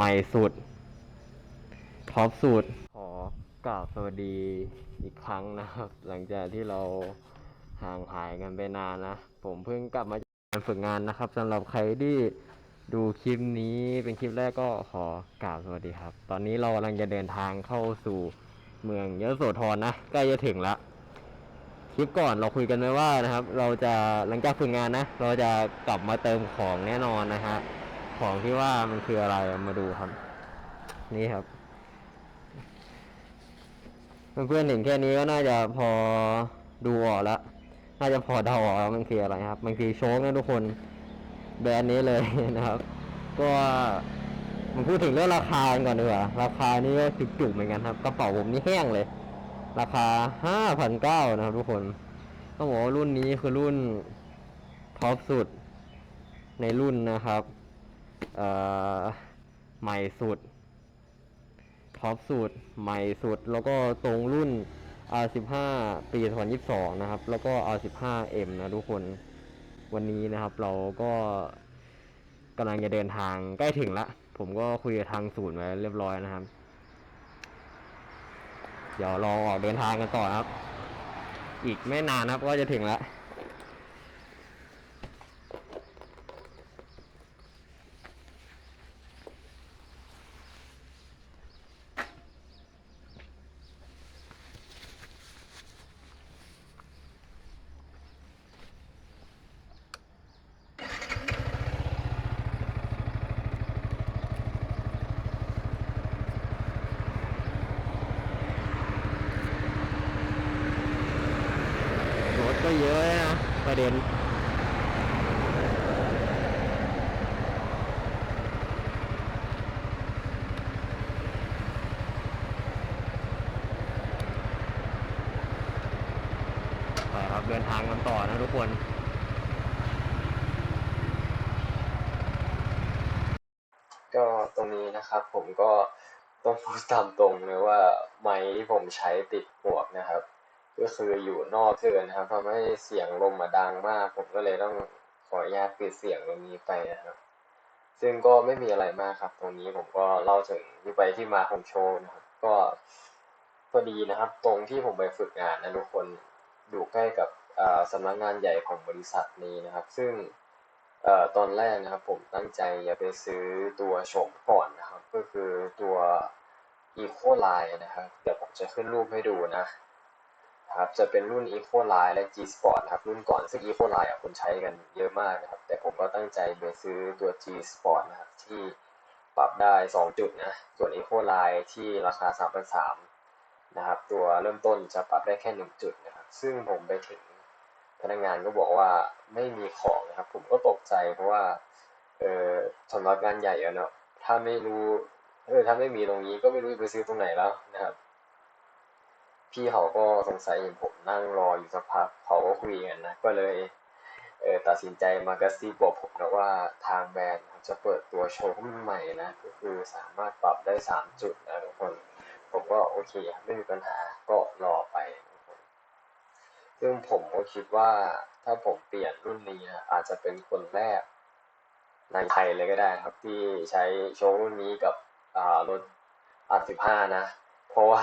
ใหม่สุด ท็อปสุด ขอกราบสวัสดีอีกครั้งนะครับ หลังจากที่เราห่างหายกันไปนานนะ ผมเพิ่งกลับมาจากการฝึกงานนะครับสำหรับใครที่ดูคลิปนี้เป็นคลิปแรกก็ขอกราบสวัสดีครับ ตอนนี้เรากำลังจะเดินทางเข้าสู่เมืองยโสธรนะใกล้จะถึงละคลิปก่อนเราคุยกันไว้ว่านะครับ เราจะหลังจากฝึกงานนะ เราจะกลับมาเติมของแน่นอนนะฮะ ของที่ว่ามันคืออะไรมาดูครับ นี่ครับเพื่อนๆเห็นแค่นี้ก็น่าจะพอดูออกแล้วน่าจะพอเดาออกแล้วมันคืออะไรครับ มันคือโชคนะทุกคนแบรนด์นี้เลยนะครับ ก็มันพูดถึงเรื่องราคาก่อนดีกว่าราคานี่ก็คือจุกเหมือนกันครับกระเป๋าผมนี่แห้งเลย ราคาห้าพันเก้านะครับ ทุกคนต้องบอกว่ารุ่นนี้คือรุ่นท็อปสุดในรุ่นนะครับ เอ่อใหม่สุดท็อปสุดใหม่สุด แล้วก็ตรงรุ่น R15 ปี2022 นะครับ แล้วก็ R15M นะทุกคนวันนี้นะครับ เราก็กำลังจะเดินทางใกล้ถึงละ ผมก็คุยกับทางศูนย์ไว้เรียบร้อยนะครับ เดี๋ยวเราออกเดินทางกันต่อนะครับ อีกไม่นานครับก็จะถึงแล้ว รถก็เยอะนะ ประเด็นไปครับเดินทางกันต่อนะทุกคนก็ตรงนี้นะครับผมก็ต้องพูดตามตรงเลยว่าไมค์ที่ผมใช้ติดหมวกนะครับ ก็คืออยู่นอกเกินนะครับทำให้เสียงลมมาดังมาก ผมก็เลยต้องขออนุญาตปิดเสียงตรงนี้ไปนะครับ ซึ่งก็ไม่มีอะไรมากครับ ตรงนี้ผมก็เล่าถึงที่ไปที่มาของโชว์นะครับ ก็พอดีนะครับ ตรงที่ผมไปฝึกงานนะทุกคนอยู่ใกล้กับสำนักงานใหญ่ของบริษัทนี้นะครับ ซึ่งออตอนแรกนะครับ ผมตั้งใจจะไปซื้อตัวโฉมก่อนนะครับ ก็คือตัว Eco Line นะครับ เดี๋ยวผมจะขึ้นรูปให้ดูนะ ครับจะเป็นรุ่น Eco Line และ G Sport ครับรุ่นก่อนซึ่ง Eco Line อะคนใช้กันเยอะมากนะครับ แต่ผมก็ตั้งใจไปซื้อตัว G Sport นะครับที่ปรับได้ 2 จุดนะส่วน Eco Line ที่ราคา 3,300นะครับตัวเริ่มต้นจะปรับได้แค่ 1 จุดนะครับซึ่งผมไปถึงพนักงานก็บอกว่าไม่มีของนะครับ ผมก็ตกใจเพราะว่าเออสำนักงานใหญ่อะเนาะถ้าไม่รู้เออถ้าไม่มีตรงนี้ก็ไม่รู้จะไปซื้อตรงไหนแล้วนะครับ พี่เขาก็สงสัยเห็นผมนั่งรออยู่สักพักเขาก็คุยกันนะ ก็เลยเออตัดสินใจมากระซิบบอกผมนะว่าทางแบรนด์จะเปิดตัวโชว์รุ่นใหม่นะ ก็คือสามารถปรับได้สามจุดนะทุกคน ผมก็โอเคไม่มีปัญหาก็รอไปทุกคนซึ่งผมก็คิดว่าถ้าผมเปลี่ยนรุ่นนี้นะอาจจะเป็นคนแรกในไทยเลยก็ได้ครับที่ใช้โชว์รุ่นนี้กับอ่ารถ R15 นะ เพราะว่า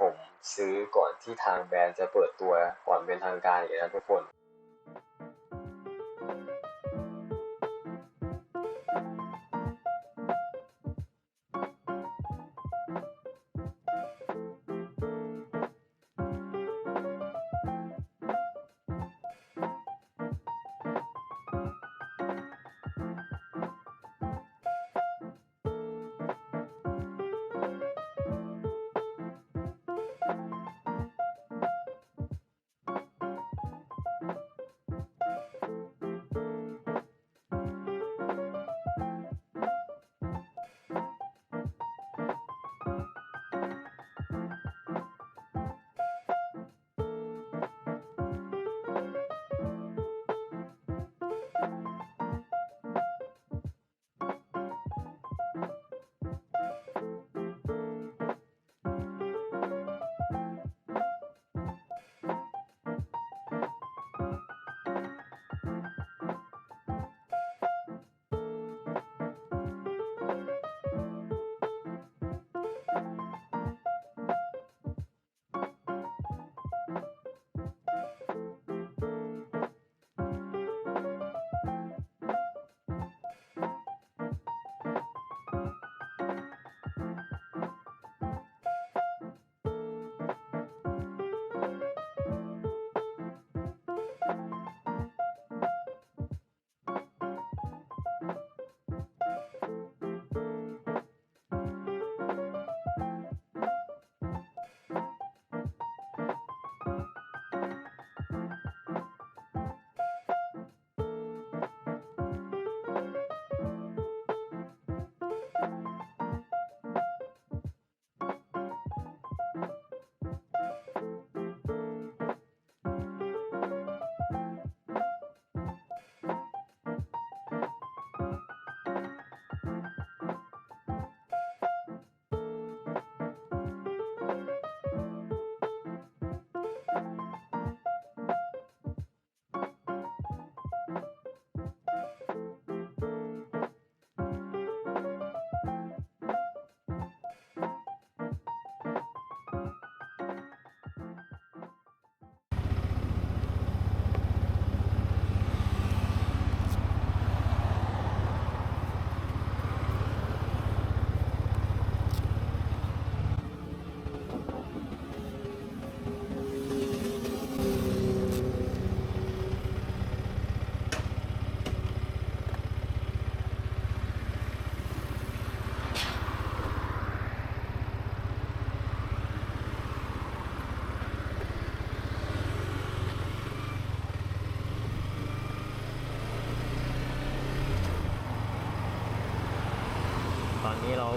ผมซื้อก่อนที่ทางแบรนด์จะเปิดตัวก่อนเป็นทางการอย่างนั้นทุกคน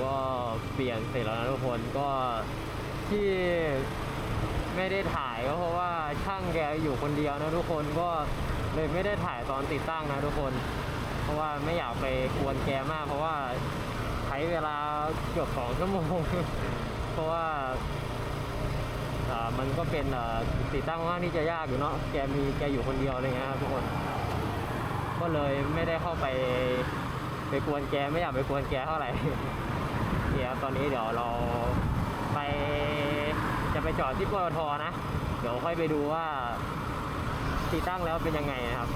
ก็เปลี่ยนเสร็จแล้วนะทุกคนก็ที่ไม่ได้ถ่ายก็เพราะว่าช่างแกอยู่คนเดียวนะทุกคนก็เลยไม่ได้ถ่ายตอนติดตั้งนะทุกคน เพราะว่าไม่อยากไปกวนแกมาก เพราะว่าใช้เวลาเกือบสองชั่วโมง เพราะว่ามันก็เป็นติดตั้งค่าที่จะยากอยู่เนาะแกมีแกอยู่คนเดียวอะไรเงี้ยครับทุกคน ก็เลยไม่ได้เข้าไปไปกวนแกไม่อยากไปกวนแกเท่าไหร่ เนี่ยครับตอนนี้เดี๋ยวเราไปจะไปจอดที่ปตทนะ เดี๋ยวค่อยไปดูว่าติดตั้งแล้วเป็นยังไงนะครับ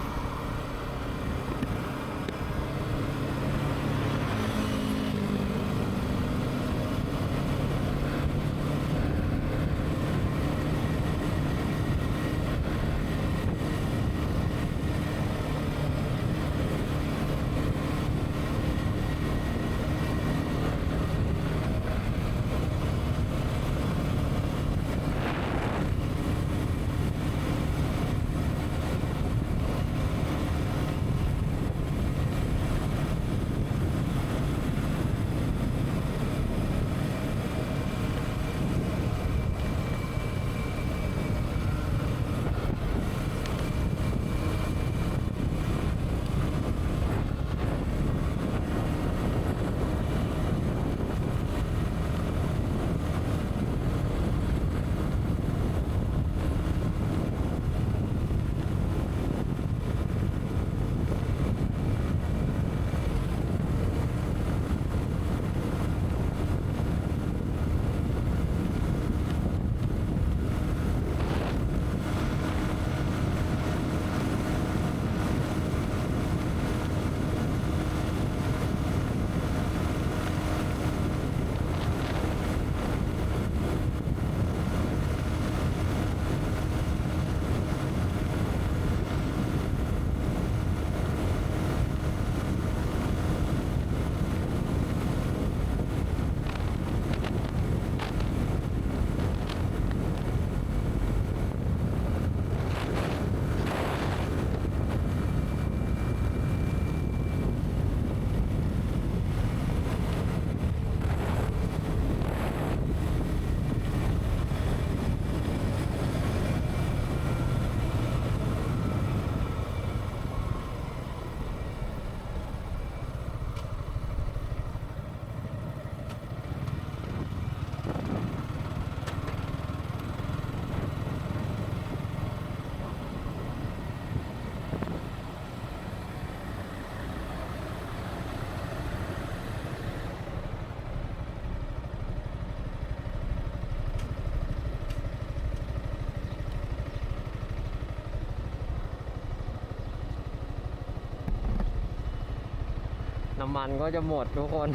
น้ำมันก็จะหมดทุกคน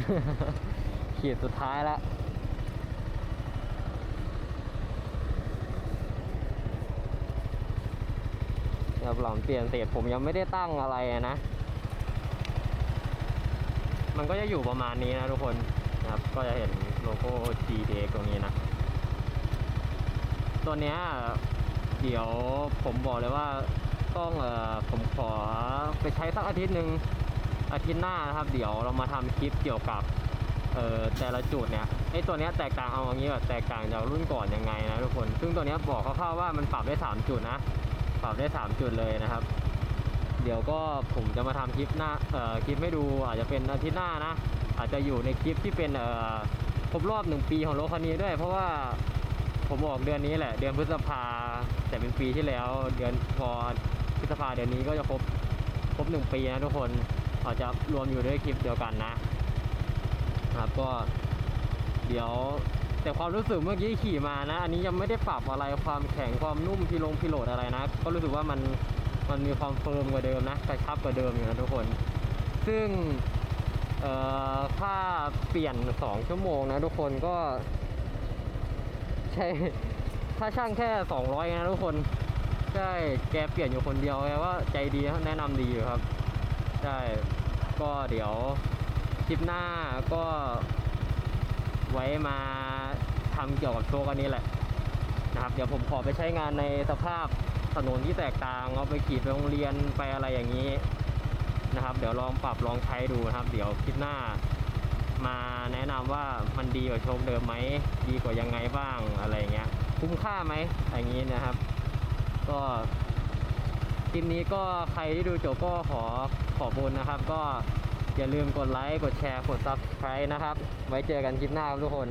ขีดสุดท้ายแล้วเดี๋ยวหลังเปลี่ยนเสร็จผมยังไม่ได้ตั้งอะไรนะ มันก็จะอยู่ประมาณนี้นะทุกคนนะครับ ก็จะเห็นโลโก้ GTX ตรงนี้นะ ตัวเนี้ยเดี๋ยวผมบอกเลยว่าต้องเอ่อผมขอไปใช้สักอาทิตย์หนึ่ง อาทิตย์หน้านะครับเดี๋ยวเรามาทำคลิปเกี่ยวกับเอ่อแต่ละจุดเนี่ยไอตัวเนี้ยแตกต่างเอาอย่างนี้แบบแตกต่างจากรุ่นก่อนยังไงนะทุกคน ซึ่งตัวเนี้ยบอกคร่าวๆว่ามันปรับได้ 3 จุดนะปรับได้ 3 จุดเลยนะครับ เดี๋ยวก็ผมจะมาทำคลิปหน้าเอ่อคลิปให้ดูอาจจะเป็นอาทิตย์หน้านะ อาจจะอยู่ในคลิปที่เป็นเอ่อครบรอบหนึ่งปีของรถคันนี้ด้วย เพราะว่าผมออกเดือนนี้แหละ เดือนพฤษภาแต่เป็นปีที่แล้ว เดือนพอพฤษภาเดือนนี้ก็จะครบครบหนึ่งปีนะทุกคน อาจะรวมอยู่ด้วยคลิปเดียวกันนะครับก็เดี๋ยวแต่ความรู้สึกเมื่อกี้ขี่มานะ อันนี้ยังไม่ได้ปรับอะไรความแข็งความนุ่มพิลงพิโลดอะไรนะ ก็รู้สึกว่ามันมันมีความเฟิร์มกว่าเดิมนะกระชับกว่าเดิมอยู่นะทุกคน ซึ่งค่าเปลี่ยน 2 ชั่วโมงนะทุกคนก็ ใช่ถ้าช่างแค่ 200 นะทุกคน ใช่ แกเปลี่ยนอยู่คนเดียวแกว่าใจดีแนะนำดีอยู่ครับ ใช่ ก็เดี๋ยวคลิปหน้าก็ไว้มาทำเกี่ยวกับโชว์กันนี้แหละนะครับ เดี๋ยวผมขอไปใช้งานในสภาพถนนที่แตกต่างเอาไปขี่ไปโรงเรียนไปอะไรอย่างนี้นะครับ เดี๋ยวลองปรับลองใช้ดูนะครับ เดี๋ยวคลิปหน้ามาแนะนำว่ามันดีกว่าโชคเดิมไหมดีกว่ายังไงบ้างอะไรเงี้ยคุ้มค่าไหมอย่างนี้นะครับ ก็ ลิปนี้ก็ใครที่ดูจบก็ขอขอบคุณนะครับ ก็อย่าลืมกดไลค์ กดแชร์ กด subscribe นะครับ ไว้เจอกันคลิปหน้าครับทุกคน